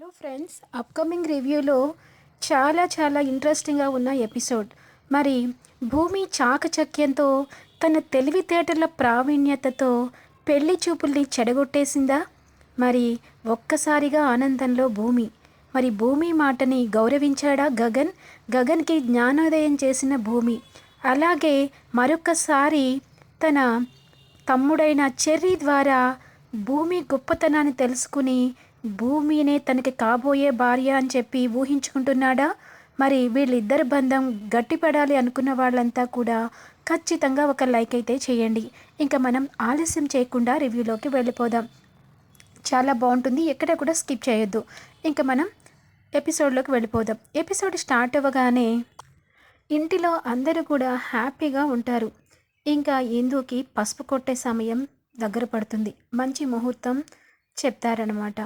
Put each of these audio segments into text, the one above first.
Hello friends upcoming రివ్యూలో చాలా చాలా ఇంట్రెస్టింగ్గా ఉన్న ఎపిసోడ్ మరి భూమి చాకచక్యంతో తన తెలివితేటల ప్రావీణ్యతతో పెళ్ళి చూపుల్ని చెడగొట్టేసిందా? మరి ఒక్కసారిగా ఆనందంలో భూమి. మరి భూమి మాటని గౌరవించాడా గగన్? గగన్కి జ్ఞానోదయం చేసిన భూమి. అలాగే మరొకసారి తన తమ్ముడైన చెర్రీ ద్వారా భూమి గొప్పతనాన్ని తెలుసుకుని భూమినే తనకి కాబోయే భార్య అని చెప్పి ఊహించుకుంటున్నాడా? మరి వీళ్ళిద్దరి బంధం గట్టిపడాలి అనుకున్న వాళ్ళంతా కూడా ఖచ్చితంగా ఒక లైక్ అయితే చేయండి. ఇంకా మనం ఆలస్యం చేయకుండా రివ్యూలోకి వెళ్ళిపోదాం. చాలా బాగుంటుంది ఎక్కడ కూడా స్కిప్ చేయొద్దు. ఇంకా మనం ఎపిసోడ్లోకి వెళ్ళిపోదాం. ఎపిసోడ్ స్టార్ట్ అవ్వగానే ఇంటిలో అందరూ కూడా హ్యాపీగా ఉంటారు. ఇంకా ఇందుకి పసుపు కొట్టే సమయం దగ్గర పడుతుంది. మంచి ముహూర్తం చెప్తారనమాట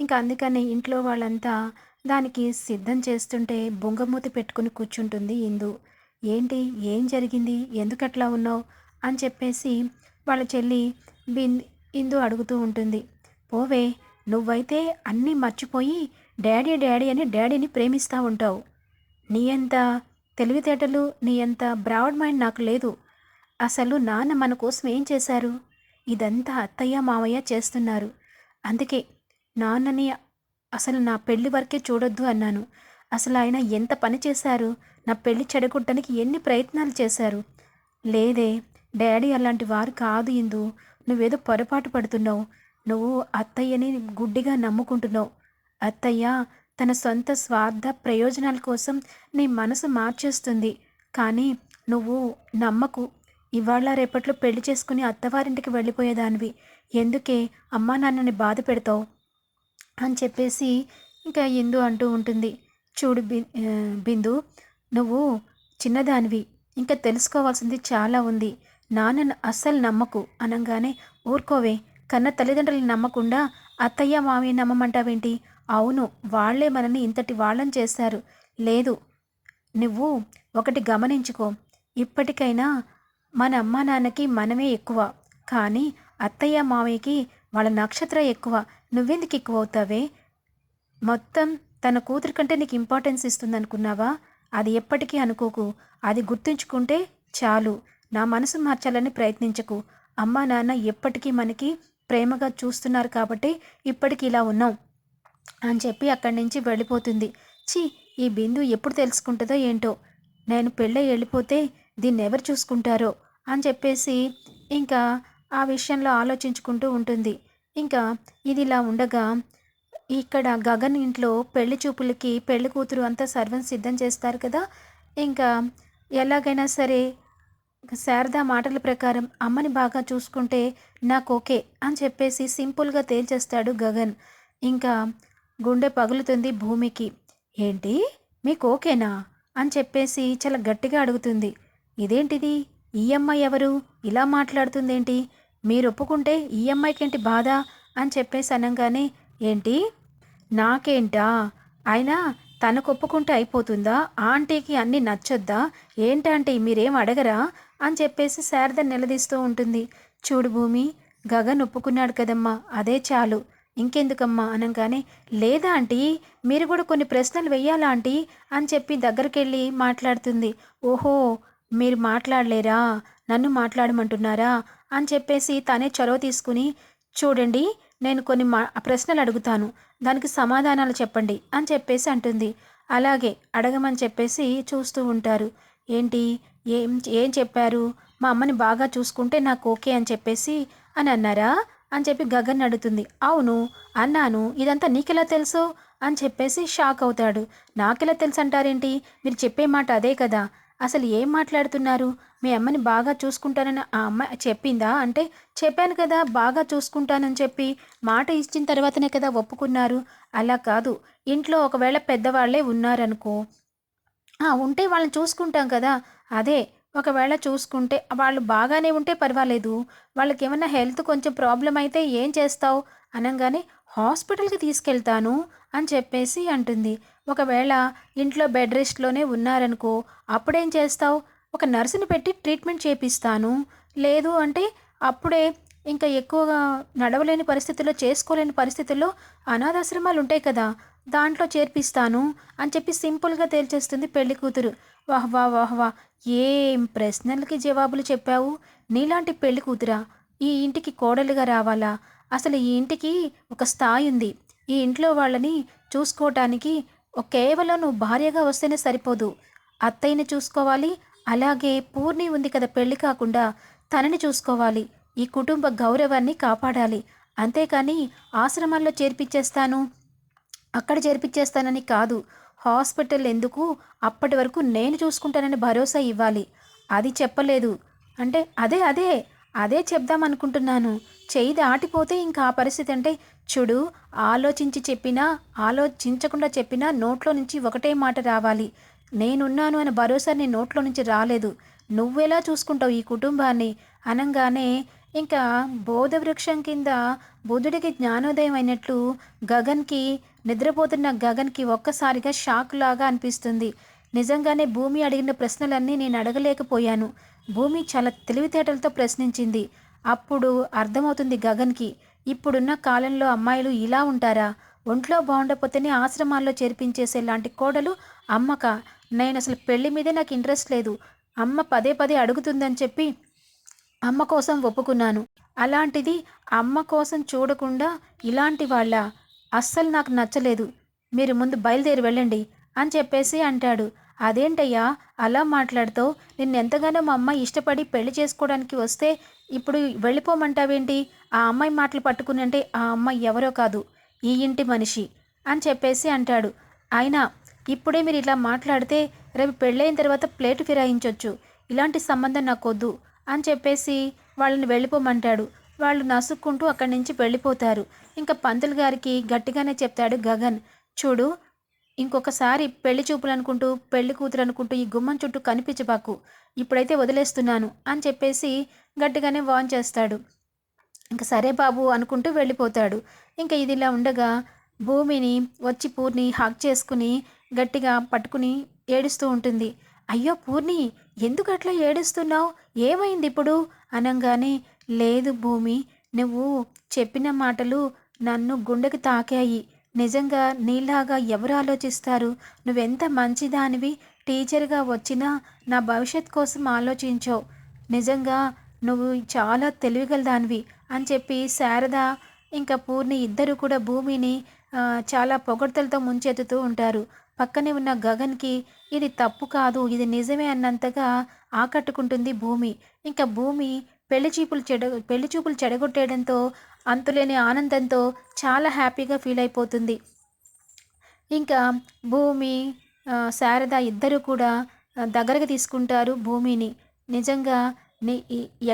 ఇంకా అందుకని ఇంట్లో వాళ్ళంతా దానికి సిద్ధం చేస్తుంటే బొంగమూతి పెట్టుకుని కూర్చుంటుంది ఇందు. ఏంటి? ఏం జరిగింది? ఎందుకట్లా ఉన్నావు? అని చెప్పేసి వాళ్ళ చెల్లి బిన్ ఇందు అడుగుతూ ఉంటుంది. పోవే నువ్వైతే అన్నీ మర్చిపోయి డాడీ డాడీ అని డాడీని ప్రేమిస్తూ ఉంటావు. నీ అంత తెలివితేటలు నీ అంత బ్రాడ్ మైండ్ నాకు లేదు. అసలు నాన్న మన కోసం ఏం చేశారు? ఇదంతా అత్తయ్య మామయ్య చేస్తున్నారు. అందుకే నాన్నని అసలు నా పెళ్ళి వరకే చూడొద్దు అన్నాను. అసలు ఆయన ఎంత పని చేశారు? నా పెళ్ళి చెడగొట్టడానికి ఎన్ని ప్రయత్నాలు చేశారు? లేదే డాడీ అలాంటి వారు కాదు ఇందు. నువ్వేదో పొరపాటు పడుతున్నావు. నువ్వు అత్తయ్యని గుడ్డిగా నమ్ముకుంటున్నావు. అత్తయ్య తన సొంత స్వార్థ ప్రయోజనాల కోసం నీ మనసు మార్చేస్తుంది. కానీ నువ్వు నమ్మకు. ఇవాళ రేపట్లో పెళ్ళి చేసుకుని అత్తవారింటికి వెళ్ళిపోయేదానివి. ఎందుకే? అమ్మా నాన్నని బాధ పెడతావు. అని చెప్పేసి ఇంకా ఇందు అంటూ ఉంటుంది. చూడు బి బిందు నువ్వు చిన్నదానివి. ఇంకా తెలుసుకోవాల్సింది చాలా ఉంది. నాన్నను అస్సలు నమ్మకు అనగానే ఊరుకోవే కన్న తల్లిదండ్రులను నమ్మకుండా అత్తయ్య మామయ్య నమ్మమంటావేంటి? అవును వాళ్ళే మనని ఇంతటి వాళ్ళని చేశారు లేదు నువ్వు ఒకటి గమనించుకో. ఇప్పటికైనా మన అమ్మా నాన్నకి మనమే ఎక్కువ. కానీ అత్తయ్య మామయ్యకి వాళ్ళ నక్షత్రం ఎక్కువ. నువ్వెందుకు ఎక్కువ అవుతావే మొత్తం తన కూతురు కంటే నీకు ఇంపార్టెన్స్ ఇస్తుంది అనుకున్నావా అది ఎప్పటికీ అనుకోకు. అది గుర్తుంచుకుంటే చాలు. నా మనసు మార్చాలని ప్రయత్నించకు. అమ్మా నాన్న ఎప్పటికీ మనకి ప్రేమగా చూస్తున్నారు కాబట్టి ఇప్పటికి ఇలా ఉన్నాం అని చెప్పి అక్కడి నుంచి వెళ్ళిపోతుంది. ఛీ ఈ బిందు ఎప్పుడు తెలుసుకుంటుందో ఏంటో? నేను పెళ్ళై వెళ్ళిపోతే దీన్ని ఎవరు చూసుకుంటారో? అని చెప్పేసి ఇంకా ఆ విషయంలో ఆలోచించుకుంటూ ఉంటుంది. ఇంకా ఇది ఇలా ఉండగా ఇక్కడ గగన్ ఇంట్లో పెళ్ళి చూపులకి పెళ్ళి కూతురు అంతా సర్వం సిద్ధం చేస్తారు కదా. ఇంకా ఎలాగైనా సరే శారద మాటల ప్రకారం అమ్మని బాగా చూసుకుంటే నాకు ఓకే అని చెప్పేసి సింపుల్గా తేల్చేస్తాడు గగన్. ఇంకా గుండె పగులుతుంది భూమికి. ఏంటి? మీకు ఓకేనా? అని చెప్పేసి చాలా గట్టిగా అడుగుతుంది. ఇదేంటిది? ఈ అమ్మాయి ఎవరు? ఇలా మాట్లాడుతుందేంటి? మీరు ఒప్పుకుంటే ఈ అమ్మాయికేంటి బాధ? అని చెప్పేసి అనగానే ఏంటి? నాకేంటా? అయినా తనకు ఒప్పుకుంటే అయిపోతుందా? ఆంటీకి అన్నీ నచ్చొద్దా? ఏంటంటే మీరేం అడగరా? అని చెప్పేసి శారద నిలదీస్తూ ఉంటుంది. చూడు భూమి గగన్ ఒప్పుకున్నాడు కదమ్మా అదే చాలు. ఇంకెందుకమ్మా? అనగానే లేదా ఆంటీ మీరు కూడా కొన్ని ప్రశ్నలు వెయ్యాలా ఆంటీ? అని చెప్పి దగ్గరికి వెళ్ళి మాట్లాడుతుంది. ఓహో మీరు మాట్లాడలేరా? నన్ను మాట్లాడమంటున్నారా? అని చెప్పేసి తనే చొరవ తీసుకుని చూడండి నేను కొన్ని మా ప్రశ్నలు అడుగుతాను. దానికి సమాధానాలు చెప్పండి అని చెప్పేసి అంటుంది. అలాగే అడగమని చెప్పేసి చూస్తూ ఉంటారు. ఏంటి? ఏం ఏం చెప్పారు? మా అమ్మని బాగా చూసుకుంటే నాకు ఓకే అని చెప్పేసి అని అన్నారా? అని చెప్పి గగన్ అడుగుతుంది. అవును అన్నాను. ఇదంతా నీకెలా తెలుసు? అని చెప్పేసి షాక్ అవుతాడు. నాకెలా తెలుసు అంటారేంటి? మీరు చెప్పే మాట అదే కదా. అసలు ఏం మాట్లాడుతున్నారు? మీ అమ్మని బాగా చూసుకుంటానని ఆ అమ్మ చెప్పిందా? అంటే చెప్పాను కదా బాగా చూసుకుంటానని చెప్పి మాట ఇచ్చిన తర్వాతనే కదా ఒప్పుకున్నారు. అలా కాదు. ఇంట్లో ఒకవేళ పెద్దవాళ్ళే ఉన్నారనుకో. ఆ, ఉంటే వాళ్ళని చూసుకుంటాం కదా. అదే ఒకవేళ చూసుకుంటే వాళ్ళు బాగానే ఉంటే పర్వాలేదు. వాళ్ళకి ఏమైనా హెల్త్ కొంచెం ప్రాబ్లం అయితే ఏం చేస్తావు? అనగానే హాస్పిటల్కి తీసుకెళ్తాను అని చెప్పేసి అంటుంది. ఒకవేళ ఇంట్లో బెడ్ రెస్ట్లోనే ఉన్నారనుకో అప్పుడేం చేస్తావు? ఒక నర్సుని పెట్టి ట్రీట్మెంట్ చేపిస్తాను. లేదు అంటే అప్పుడే ఇంకా ఎక్కువగా నడవలేని పరిస్థితుల్లో చేసుకోలేని పరిస్థితుల్లో అనాథాశ్రమాలు ఉంటాయి కదా దాంట్లో చేర్పిస్తాను అని చెప్పి సింపుల్గా తేల్చేస్తుంది పెళ్ళి కూతురు. వాహ్ వా వాహ్ వా ఏం ప్రశ్నలకి జవాబులు చెప్పావు? నీలాంటి పెళ్ళి కూతురా? ఈ ఇంటికి కోడలుగా రావాలా? అసలు ఈ ఇంటికి ఒక స్థాయి ఉంది ఈ ఇంట్లో వాళ్ళని చూసుకోవటానికి కేవలం నువ్వు భార్యగా వస్తేనే సరిపోదు. అత్తయ్యని చూసుకోవాలి. అలాగే పూర్ణి ఉంది కదా పెళ్ళి కాకుండా తనని చూసుకోవాలి. ఈ కుటుంబ గౌరవాన్ని కాపాడాలి. అంతేకాని ఆశ్రమాల్లో చేర్పించేస్తాను. అక్కడ చేర్పించేస్తానని కాదు. హాస్పిటల్ ఎందుకు? అప్పటి వరకు నేను చూసుకుంటానని భరోసా ఇవ్వాలి. అది చెప్పలేదు. అంటే అదే అదే. అదే చెప్దాం అనుకుంటున్నాను. చేయి దాటిపోతే ఇంకా ఆ పరిస్థితి అంటే చూడు ఆలోచించి చెప్పినా ఆలోచించకుండా చెప్పినా నోట్లో నుంచి ఒకటే మాట రావాలి. నేనున్నాను అనే భరోసా నీ నోట్లో నుంచి రాలేదు. నువ్వెలా చూసుకుంటావు ఈ కుటుంబాన్ని? అనగానే ఇంకా బోధవృక్షం కింద బుధుడికి జ్ఞానోదయం అయినట్లు గగన్కి నిద్రపోతున్న గగన్కి ఒక్కసారిగా షాక్ లాగా అనిపిస్తుంది. నిజంగానే భూమి అడిగిన ప్రశ్నలన్నీ నేను అడగలేకపోయాను. భూమి చాలా తెలివితేటలతో ప్రశ్నించింది. అప్పుడు అర్థమవుతుంది గగన్కి ఇప్పుడున్న కాలంలో అమ్మాయిలు ఇలా ఉంటారా? ఒంట్లో బాగుండకపోతేనే ఆశ్రమాల్లో చేర్పించేసే లాంటి కోడలు అమ్మక? నేను అసలు పెళ్ళి మీదే నాకు ఇంట్రెస్ట్ లేదు. అమ్మ పదే పదే అడుగుతుందని చెప్పి అమ్మ కోసం ఒప్పుకున్నాను. అలాంటిది అమ్మ కోసం చూడకుండా ఇలాంటి వాళ్ళ అస్సలు నాకు నచ్చలేదు. మీరు ముందు బయలుదేరి వెళ్ళండి అని చెప్పేసి అంటాడు. అదేంటయ్యా? అలా మాట్లాడుతూ నిన్నెంతగానో మా అమ్మ ఇష్టపడి పెళ్ళి చేసుకోవడానికి వస్తే ఇప్పుడు వెళ్ళిపోమంటావేంటి? ఆ అమ్మాయి మాటలు పట్టుకుని అంటే ఆ అమ్మాయి ఎవరో కాదు ఈ ఇంటి మనిషి అని చెప్పేసి అంటాడు. అయినా ఇప్పుడే మీరు ఇలా మాట్లాడితే రేపు పెళ్ళైన తర్వాత ప్లేటు ఫిరాయించవచ్చు ఇలాంటి సంబంధం నాకు వద్దు అని చెప్పేసి వాళ్ళని వెళ్ళిపోమంటాడు. వాళ్ళు నసుక్కుంటూ అక్కడి నుంచి వెళ్ళిపోతారు. ఇంకా పంతులు గారికి గట్టిగానే చెప్తాడు గగన్. చూడు ఇంకొకసారి పెళ్ళి చూపులు అనుకుంటూ పెళ్ళి కూతురు అనుకుంటూ ఈ గుమ్మం చుట్టూ కనిపించబాకు. ఇప్పుడైతే వదిలేస్తున్నాను అని చెప్పేసి గట్టిగానే వాన్ చేస్తాడు. ఇంకా సరే బాబు అనుకుంటూ వెళ్ళిపోతాడు. ఇంకా ఇది ఇలా ఉండగా భూమిని వచ్చి పూర్ణి హక్ చేసుకుని గట్టిగా పట్టుకుని ఏడుస్తూ ఉంటుంది. అయ్యో పూర్ణి ఎందుకు అట్లా ఏడుస్తున్నావు? ఏమైంది ఇప్పుడు? అనగానే లేదు భూమి నువ్వు చెప్పిన మాటలు నన్ను గుండెకి తాకాయి. నిజంగా నీలాగా ఎవరు ఆలోచిస్తారు? నువ్వెంత మంచిదానివి? టీచర్గా వచ్చినా నా భవిష్యత్ కోసం ఆలోచించావు నిజంగా నువ్వు చాలా తెలివిగల దానివి అని చెప్పి శారద ఇంకా పూర్ణి ఇద్దరు కూడా భూమిని చాలా పొగడ్తలతో ముంచెత్తుతూ ఉంటారు. పక్కనే ఉన్న గగన్కి ఇది తప్పు కాదు ఇది నిజమే అన్నంతగా ఆకట్టుకుంటుంది భూమి. ఇంకా భూమి పెళ్ళి చూపులు చెడ పెళ్ళి చూపులు చెడగొట్టేయడంతో అంతులేని ఆనందంతో చాలా హ్యాపీగా ఫీల్ అయిపోతుంది. ఇంకా భూమి శారద ఇద్దరు కూడా దగ్గరకు తీసుకుంటారు భూమిని. నిజంగా నీ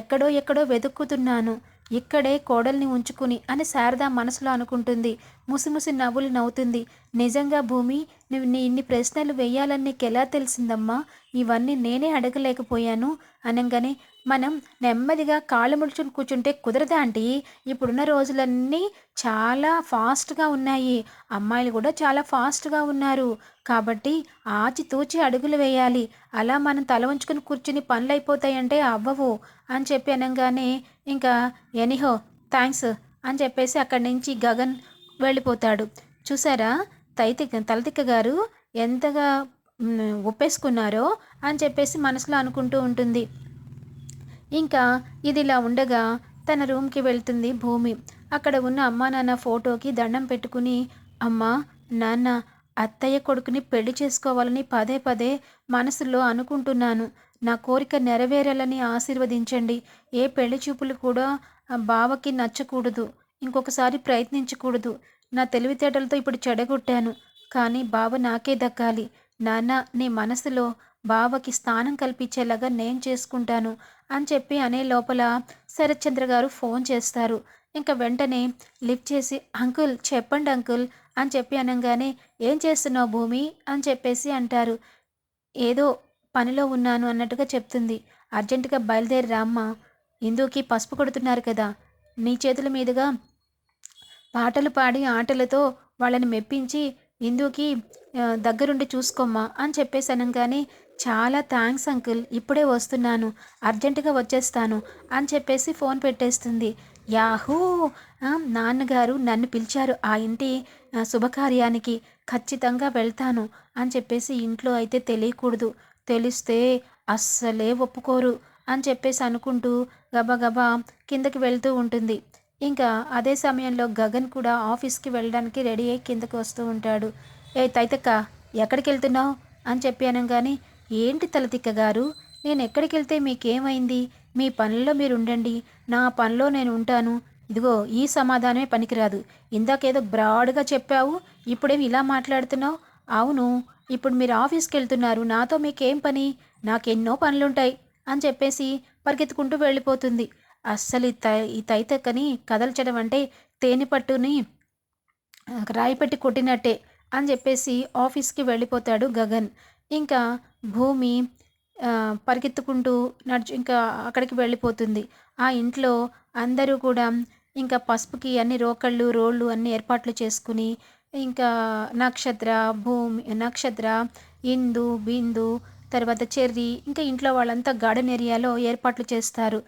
ఎక్కడో ఎక్కడో వెతుక్కుతున్నాను. ఇక్కడే కోడల్ని ఉంచుకుని అని శారద మనసులో అనుకుంటుంది. ముసిముసి నవ్వులు నవ్వుతుంది. నిజంగా భూమి నువ్వు నీ ఇన్ని ప్రశ్నలు వేయాలని నీకు తెలిసిందమ్మా? ఇవన్నీ నేనే అడగలేకపోయాను. అనగానే మనం నెమ్మదిగా కాళ్ళు ముడుచుని కూర్చుంటే కుదరదా ఆంటీ? ఇప్పుడున్న రోజులన్నీ చాలా ఫాస్ట్గా ఉన్నాయి. అమ్మాయిలు కూడా చాలా ఫాస్ట్గా ఉన్నారు. కాబట్టి ఆచితూచి అడుగులు వేయాలి. అలా మనం తల ఉంచుకుని కూర్చుని పనులు అయిపోతాయంటే అవ్వవు అని చెప్పి అనగానే ఇంకా ఎనీహో థ్యాంక్స్ అని చెప్పేసి అక్కడి నుంచి గగన్ వెళ్ళిపోతాడు. చూసారా? తైతిక తలతిక్క గారు ఎంతగా ఒప్పేసుకున్నారో అని చెప్పేసి మనసులో అనుకుంటూ ఉంటుంది. ఇంకా ఇది ఇలా ఉండగా తన రూమ్కి వెళ్తుంది భూమి. అక్కడ ఉన్న అమ్మా నాన్న ఫోటోకి దండం పెట్టుకుని అమ్మా నాన్న అత్తయ్య కొడుకుని పెళ్ళి చేసుకోవాలని పదే పదే మనసులో అనుకుంటున్నాను. నా కోరిక నెరవేరాలని ఆశీర్వదించండి. ఏ పెళ్ళి చూపులు కూడా ఆ బావకి నచ్చకూడదు. ఇంకొకసారి ప్రయత్నించకూడదు. నా తెలివితేటలతో ఇప్పుడు చెడగొట్టాను. కానీ బావ నాకే దక్కాలి. నాన్న నీ మనసులో బావకి స్థానం కల్పించేలాగా నేను చేసుకుంటాను అని చెప్పి అనే లోపల శరత్చంద్ర గారు ఫోన్ చేస్తారు. ఇంకా వెంటనే లిఫ్ట్ చేసి అంకుల్ చెప్పండి అంకుల్ అని చెప్పి అనగానే ఏం చేస్తున్నావు భూమి? అని చెప్పేసి అంటారు. ఏదో పనిలో ఉన్నాను అన్నట్టుగా చెప్తుంది. అర్జెంటుగా బయలుదేరి రామ్మా. ఇందుకి పసుపు కొడుతున్నారు కదా. నీ చేతుల మీదుగా పాటలు పాడి ఆటలతో వాళ్ళని మెప్పించి ఇందుకి దగ్గరుండి చూసుకోమ్మా అని చెప్పేసి కానీ చాలా థ్యాంక్స్ అంకుల్ ఇప్పుడే వస్తున్నాను. అర్జెంటుగా వచ్చేస్తాను అని చెప్పేసి ఫోన్ పెట్టేస్తుంది. యాహూ! నాన్నగారు నన్ను పిలిచారు ఆ ఇంటి శుభకార్యానికి. ఖచ్చితంగా వెళ్తాను అని చెప్పేసి ఇంట్లో అయితే తెలియకూడదు. తెలిస్తే అస్సలే ఒప్పుకోరు అని చెప్పేసి అనుకుంటూ గబగబా కిందకి వెళ్తూ ఉంటుంది. ఇంకా అదే సమయంలో గగన్ కూడా ఆఫీస్కి వెళ్ళడానికి రెడీ అయ్యి కిందకి వస్తూ ఉంటాడు. ఏ తైతక్క ఎక్కడికి వెళ్తున్నావు? అని చెప్పాను కానీ ఏంటి తలతిక్క గారు నేను ఎక్కడికి వెళ్తే మీకేమైంది? మీ పనిలో మీరు ఉండండి నా పనిలో నేను ఉంటాను. ఇదిగో ఈ సమాధానమే పనికిరాదు. ఇందాకేదో బ్రాడ్గా చెప్పావు ఇప్పుడేమి ఇలా మాట్లాడుతున్నావు? అవును ఇప్పుడు మీరు ఆఫీస్కి వెళ్తున్నారు నాతో మీకేం పని? నాకెన్నో పనులుంటాయి అని చెప్పేసి పరిగెత్తుకుంటూ వెళ్ళిపోతుంది. అస్సలు ఈ తై ఈ తైతక్కని కదల్చడం అంటే తేనె పట్టుని రాయి పెట్టి కొట్టినట్టే అని చెప్పేసి ఆఫీస్కి వెళ్ళిపోతాడు గగన్. ఇంకా భూమి పరిగెత్తుకుంటూ నడుచు ఇంకా అక్కడికి వెళ్ళిపోతుంది. ఆ ఇంట్లో అందరూ కూడా ఇంకా పసుపుకి అన్ని రోకళ్ళు రోళ్ళు అన్ని ఏర్పాట్లు చేసుకుని ఇంకా నక్షత్ర భూమి నక్షత్ర ఇందు బిందు తర్వాత చెర్రి ఇంకా ఇంట్లో వాళ్ళంతా గార్డెన్ ఏరియాలో ఏర్పాట్లు చేస్తారు.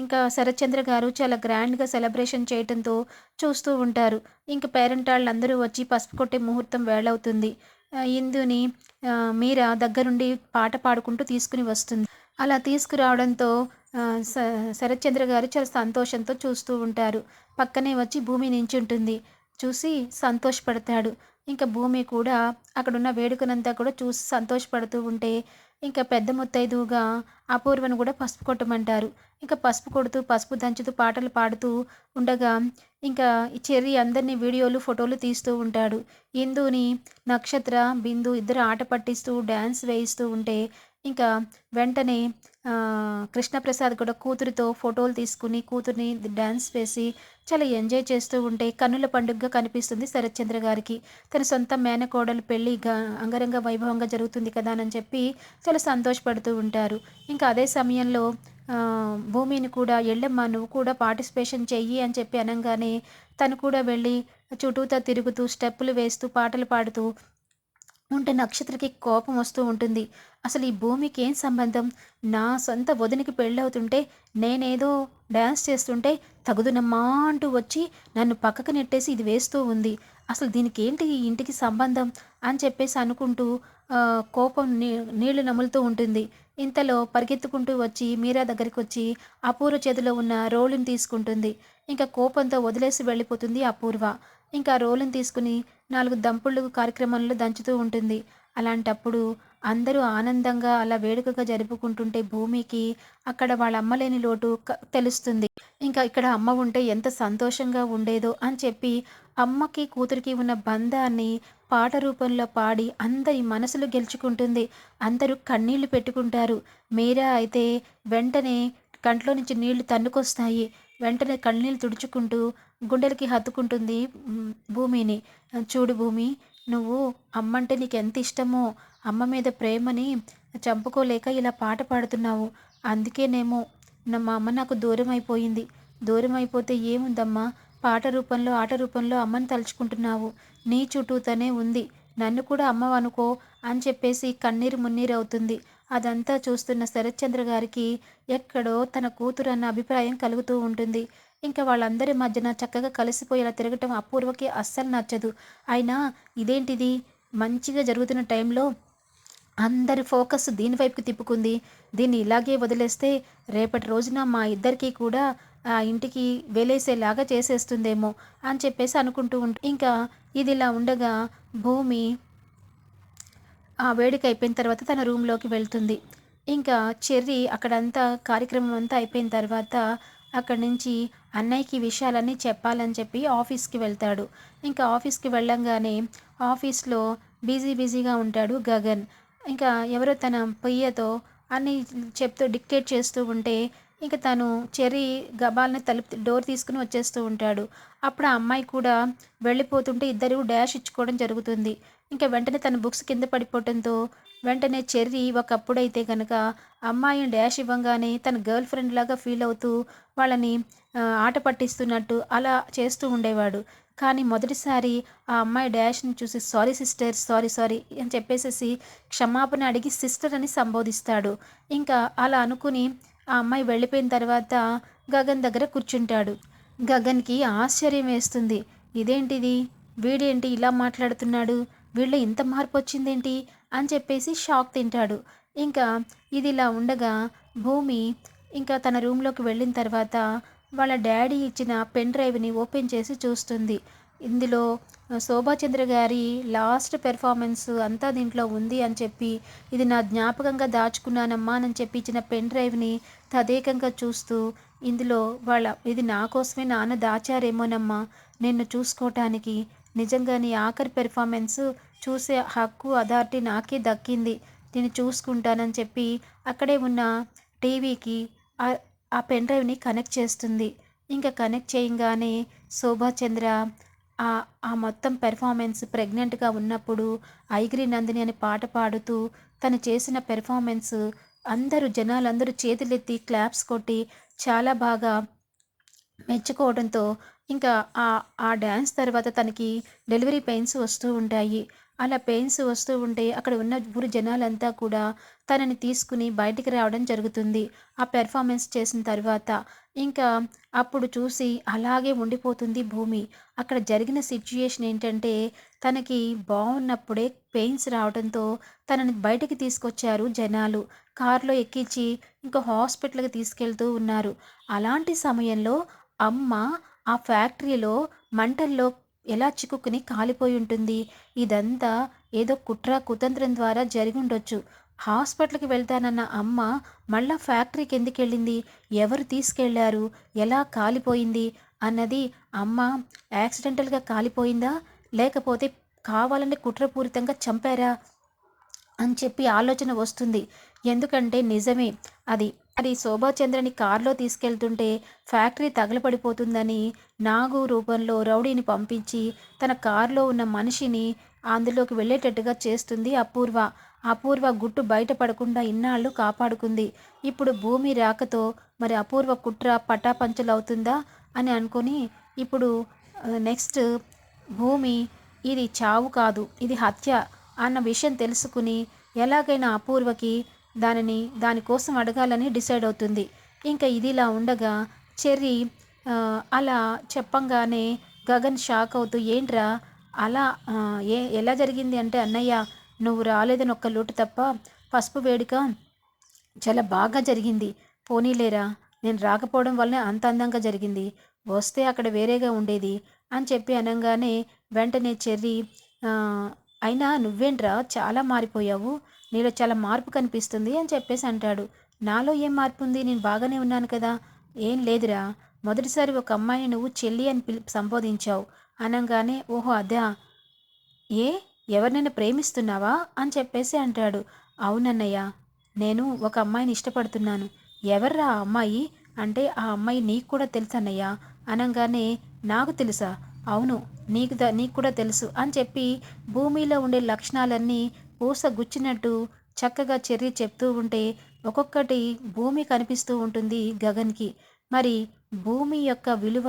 ఇంకా శరత్చంద్ర గారు చాలా గ్రాండ్గా సెలబ్రేషన్ చేయడంతో చూస్తూ ఉంటారు. ఇంకా పేరెంట్ వాళ్ళందరూ వచ్చి పసుపు కొట్టే ముహూర్తం వేళవుతుంది ఇందుని మీర మీరా దగ్గరుండి పాట పాడుకుంటూ తీసుకుని వస్తుంది. అలా తీసుకురావడంతో స శరత్చంద్ర గారు చాలా సంతోషంతో చూస్తూ ఉంటారు. పక్కనే వచ్చి భూమి నించుంటుంది. చూసి సంతోషపడతాడు. ఇంకా భూమి కూడా అక్కడున్న వేడుకనంతా కూడా చూసి సంతోషపడుతూ ఉంటే ఇంకా పెద్ద ముత్తైదువుగా అపూర్వను కూడా పసుపు కొట్టమంటారు. ఇంకా పసుపు కొడుతూ పసుపు దంచుతూ పాటలు పాడుతూ ఉండగా ఇంకా ఈ చెర్రి అందరినీ వీడియోలు ఫోటోలు తీస్తూ ఉంటాడు. ఇందుని నక్షత్ర బిందు ఇద్దరు ఆట పట్టిస్తూ డ్యాన్స్ వేయిస్తూ ఉంటే ఇంకా వెంటనే కృష్ణప్రసాద్ కూడా కూతురితో ఫోటోలు తీసుకుని కూతుర్ని డ్యాన్స్ వేసి చాలా ఎంజాయ్ చేస్తూ ఉంటే కన్నుల పండుగగా కనిపిస్తుంది శరత్చంద్ర గారికి. తన సొంత మేనకోడలు పెళ్ళి గ అంగరంగ వైభవంగా జరుగుతుంది కదా అని చెప్పి చాలా సంతోషపడుతూ ఉంటారు. ఇంకా అదే సమయంలో భూమిని కూడా ఎళ్ళమ్మ నువ్వు కూడా పార్టిసిపేషన్ చెయ్యి అని చెప్పి అనగానే తను కూడా వెళ్ళి చుట్టూతా తిరుగుతూ స్టెప్పులు వేస్తూ పాటలు పాడుతూ ఉంటే నక్షత్రకి కోపం వస్తూ ఉంటుంది. అసలు ఈ భూమికి ఏం సంబంధం? నా సొంత వదినికి పెళ్ళవుతుంటే నేనేదో డ్యాన్స్ చేస్తుంటే తగుదునమ్మా అంటూ వచ్చి నన్ను పక్కకు నెట్టేసి ఇది వేస్తూ ఉంది. అసలు దీనికి ఏంటి ఈ ఇంటికి సంబంధం? అని చెప్పేసి అనుకుంటూ కోపం నీ నీళ్ళు నములుతూ ఉంటుంది. ఇంతలో పరిగెత్తుకుంటూ వచ్చి మీరా దగ్గరికి వచ్చి అపూర్వ చేతిలో ఉన్న రోలుని తీసుకుంటుంది. ఇంకా కోపంతో వదిలేసి వెళ్ళిపోతుంది అపూర్వ. ఇంకా రోలును తీసుకుని నాలుగు దంపుళ్ళు కార్యక్రమంలో దంచుతూ ఉంటుంది. అలాంటప్పుడు అందరూ ఆనందంగా అలా వేడుకగా జరుపుకుంటుంటే భూమికి అక్కడ వాళ్ళ అమ్మ లేని లోటు క- తెలుస్తుంది. ఇంకా ఇక్కడ అమ్మ ఉంటే ఎంత సంతోషంగా ఉండేదో అని చెప్పి అమ్మకి కూతురికి ఉన్న బంధాన్ని పాట రూపంలో పాడి అందరి మనసులు గెలుచుకుంటుంది. అందరూ కన్నీళ్ళు పెట్టుకుంటారు. మీరా అయితే వెంటనే కంట్లో నుంచి నీళ్ళు తన్నుకొస్తాయి. వెంటనే కన్నీళ్ళు తుడుచుకుంటూ గుండెలకి హత్తుకుంటుంది భూమిని. చూడు భూమి నువ్వు అమ్మంటే నీకు ఎంత ఇష్టమో అమ్మ మీద ప్రేమని చంపుకోలేక ఇలా పాట పాడుతున్నావు. అందుకేనేమో నా మా అమ్మ నాకు దూరం అయిపోయింది దూరం అయిపోతే ఏముందమ్మా? పాట రూపంలో ఆట రూపంలో అమ్మని తలుచుకుంటున్నావు. నీ చుట్టూతోనే ఉంది. నన్ను కూడా అమ్మ అనుకో అని చెప్పేసి కన్నీరు మున్నీరు అవుతుంది అదంతా చూస్తున్న శరత్చంద్ర గారికి ఎక్కడో తన కూతురు అన్న అభిప్రాయం కలుగుతూ ఉంటుంది. ఇంకా వాళ్ళందరి మధ్యన చక్కగా కలిసిపోయేలా తిరగటం అపూర్వకి అస్సలు నచ్చదు. అయినా ఇదేంటిది? మంచిగా జరుగుతున్న టైంలో అందరి ఫోకస్ దీని వైపుకి తిప్పుకుంది. దీన్ని ఇలాగే వదిలేస్తే రేపటి రోజున మా ఇద్దరికీ కూడా ఆ ఇంటికి వెలేసేలాగా చేసేస్తుందేమో అని చెప్పేసి అనుకుంటూ ఉంటు ఇంకా ఇది ఇలా ఉండగా భూమి ఆ వేడుక అయిపోయిన తర్వాత తన రూమ్లోకి వెళ్తుంది. ఇంకా చెర్రీ అక్కడంతా కార్యక్రమం అంతా అయిపోయిన తర్వాత అక్కడి నుంచి అన్నయ్యకి విషయాలన్నీ చెప్పాలని చెప్పి ఆఫీస్కి వెళ్తాడు. ఇంకా ఆఫీస్కి వెళ్ళంగానే ఆఫీస్లో బిజీ బిజీగా ఉంటాడు గగన్. ఇంకా ఎవరో తన పొయ్యతో అన్ని చెప్తూ డిక్టేట్ చేస్తూ ఉంటే ఇంకా తను చెర్రీ గబాల్ని తలుపు డోర్ తీసుకుని వచ్చేస్తూ ఉంటాడు. అప్పుడు ఆ అమ్మాయి కూడా వెళ్ళిపోతుంటే ఇద్దరు డాష్ ఇచ్చుకోవడం జరుగుతుంది. ఇంకా వెంటనే తన బుక్స్ కింద పడిపోవడంతో వెంటనే చెర్రీ ఒకప్పుడైతే కనుక అమ్మాయిని డాష్ ఇవ్వంగానే తన గర్ల్ ఫ్రెండ్ లాగా ఫీల్ అవుతూ వాళ్ళని ఆట పట్టిస్తున్నట్టు అలా చేస్తూ ఉండేవాడు. కానీ మొదటిసారి ఆ అమ్మాయి డాష్ని చూసి సారీ సిస్టర్ సారీ సారీ అని చెప్పేసేసి క్షమాపణ అడిగి సిస్టర్ అని సంబోధిస్తాడు. ఇంకా అలా అనుకుని ఆ అమ్మాయి వెళ్ళిపోయిన తర్వాత గగన్ దగ్గర కూర్చుంటాడు. గగన్కి ఆశ్చర్యం వేస్తుంది. ఇదేంటిది? వీడేంటి ఇలా మాట్లాడుతున్నాడు? వీళ్ళు ఇంత మార్పు వచ్చిందేంటి అని చెప్పేసి షాక్ తింటాడు. ఇంకా ఇది ఇలా ఉండగా భూమి ఇంకా తన రూమ్లోకి వెళ్ళిన తర్వాత వాళ్ళ డాడీ ఇచ్చిన పెన్ డ్రైవ్ని ఓపెన్ చేసి చూస్తుంది. ఇందులో శోభాచంద్ర గారి లాస్ట్ పెర్ఫార్మెన్స్ అంతా దీంట్లో ఉంది అని చెప్పి ఇది నా జ్ఞాపకంగా దాచుకున్నానమ్మా అని చెప్పి ఇచ్చిన పెన్ డ్రైవ్ని తదేకంగా చూస్తూ ఇందులో వాళ్ళ ఇది నా కోసమే నాన్న దాచారేమోనమ్మా నిన్ను చూసుకోవటానికి నిజంగా నీ ఆఖరి పెర్ఫార్మెన్స్ చూసే హక్కు అథారిటీ నాకే దక్కింది. నేను చూసుకుంటానని చెప్పి అక్కడే ఉన్న టీవీకి ఆ పెన్ డ్రైవ్ని కనెక్ట్ చేస్తుంది. ఇంకా కనెక్ట్ చేయగానే శోభాచంద్ర ఆ ఆ మొత్తం పెర్ఫార్మెన్స్ ప్రెగ్నెంట్గా ఉన్నప్పుడు ఐగిరి నందిని అని పాట పాడుతూ తను చేసిన పెర్ఫార్మెన్స్ అందరూ జనాలందరూ చేతులెత్తి క్లాప్స్ కొట్టి చాలా బాగా మెచ్చుకోవడంతో ఇంకా ఆ ఆ డ్యాన్స్ తర్వాత తనకి డెలివరీ పెయిన్స్ వస్తూ ఉంటాయి. అలా పెయిన్స్ వస్తూ ఉంటే అక్కడ ఉన్న ఊరి జనాలంతా కూడా తనని తీసుకుని బయటికి రావడం జరుగుతుంది. ఆ పెర్ఫార్మెన్స్ చేసిన తర్వాత ఇంకా అప్పుడు చూసి అలాగే ఉండిపోతుంది భూమి. అక్కడ జరిగిన సిచ్యుయేషన్ ఏంటంటే తనకి బాగున్నప్పుడే పెయిన్స్ రావడంతో తనని బయటికి తీసుకొచ్చారు జనాలు. కారులో ఎక్కించి ఇంకా హాస్పిటల్కి తీసుకెళ్తూ ఉన్నారు. అలాంటి సమయంలో అమ్మ ఆ ఫ్యాక్టరీలో మంటల్లో ఎలా చిక్కుకుని కాలిపోయి ఉంటుంది? ఇదంతా ఏదో కుట్ర కుతంత్రం ద్వారా జరిగి ఉండొచ్చు. హాస్పిటల్కి వెళ్తానన్న అమ్మ మళ్ళా ఫ్యాక్టరీకి ఎందుకు వెళ్ళింది? ఎవరు తీసుకెళ్ళారు? ఎలా కాలిపోయింది? అన్నది అమ్మ యాక్సిడెంటల్గా కాలిపోయిందా? లేకపోతే కావాలని కుట్రపూరితంగా చంపారా? అని చెప్పి ఆలోచన వస్తుంది. ఎందుకంటే నిజమే అది అది శోభాచంద్రని కారులో తీసుకెళ్తుంటే ఫ్యాక్టరీ తగలపడిపోతుందని నాగు రూపంలో రౌడీని పంపించి తన కారులో ఉన్న మనిషిని అందులోకి వెళ్ళేటట్టుగా చేస్తుంది అపూర్వ. అపూర్వ గుట్టు బయటపడకుండా ఇన్నాళ్ళు కాపాడుకుంది. ఇప్పుడు భూమి రాకతో మరి అపూర్వ కుట్ర పటాపంచలవుతుందా అని అనుకొని ఇప్పుడు నెక్స్ట్ భూమి ఇది చావు కాదు ఇది హత్య అన్న విషయం తెలుసుకుని ఎలాగైనా అపూర్వకి దానిని దానికోసం అడగాలని డిసైడ్ అవుతుంది. ఇంకా ఇదిలా ఉండగా చెర్రీ అలా చెప్పంగానే గగన్ షాక్ అవుతూ ఏంట్రా? అలా ఏ ఎలా జరిగింది అంటే అన్నయ్య నువ్వు రాలేదని ఒక్క లోటు తప్ప పసుపు వేడుక చాలా బాగా జరిగింది. పోనీలేరా? నేను రాకపోవడం వల్లనే అంత అందంగా జరిగింది. వస్తే అక్కడ వేరేగా ఉండేది అని చెప్పి అనగానే వెంటనే చెర్రీ అయినా నువ్వేంట్రా? చాలా మారిపోయావు. నీలో చాలా మార్పు కనిపిస్తుంది అని చెప్పేసి అంటాడు. నాలో ఏం మార్పు ఉంది నేను బాగానే ఉన్నాను కదా. ఏం లేదురా. మొదటిసారి ఒక అమ్మాయిని నువ్వు చెల్లి అని పిలి సంబోధించావు. అనగానే ఓహో అదా. ఏ? ఎవరినైనా ప్రేమిస్తున్నావా? అని చెప్పేసి అంటాడు. అవునన్నయ్య నేను ఒక అమ్మాయిని ఇష్టపడుతున్నాను. ఎవర్రా ఆ అమ్మాయి? అంటే ఆ అమ్మాయి నీకు కూడా తెలుసు అనగానే నాకు తెలుసా. అవును నీకు ద నీకు కూడా తెలుసు అని చెప్పి భూమిలో ఉండే లక్షణాలన్నీ పూస గుచ్చినట్టు చక్కగా చెర్రి చెప్తూ ఉంటే ఒక్కొక్కటి భూమి కనిపిస్తూ ఉంటుంది గగన్కి. మరి భూమి యొక్క విలువ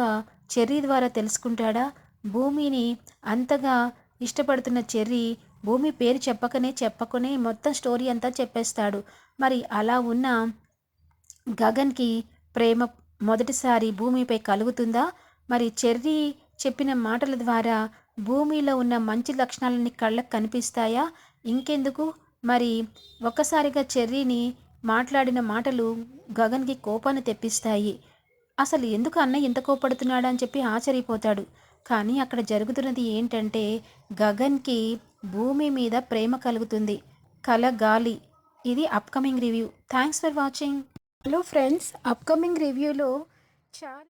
చెర్రీ ద్వారా తెలుసుకుంటాడా? భూమిని అంతగా ఇష్టపడుతున్న చెర్రీ భూమి పేరు చెప్పకనే చెప్పకనే మొత్తం స్టోరీ అంతా చెప్పేస్తాడు. మరి అలా ఉన్న గగన్కి ప్రేమ మొదటిసారి భూమిపై కలుగుతుందా? మరి చెర్రీ చెప్పిన మాటల ద్వారా భూమిలో ఉన్న మంచి లక్షణాలని కళ్ళకు కనిపిస్తాయా? ఇంకెందుకు? మరి ఒక్కసారిగా చెర్రీని మాట్లాడిన మాటలు గగన్కి కోపాన్ని తెప్పిస్తాయి. అసలు ఎందుకు అన్నయ్య ఇంత కోపడుతున్నాడా అని చెప్పి ఆశ్చర్యపోతాడు. కానీ అక్కడ జరుగుతున్నది ఏంటంటే గగన్కి భూమి మీద ప్రేమ కలుగుతుంది. కల గాలి. ఇది upcoming review. Thanks for watching. Hello friends upcoming రివ్యూలో చాలా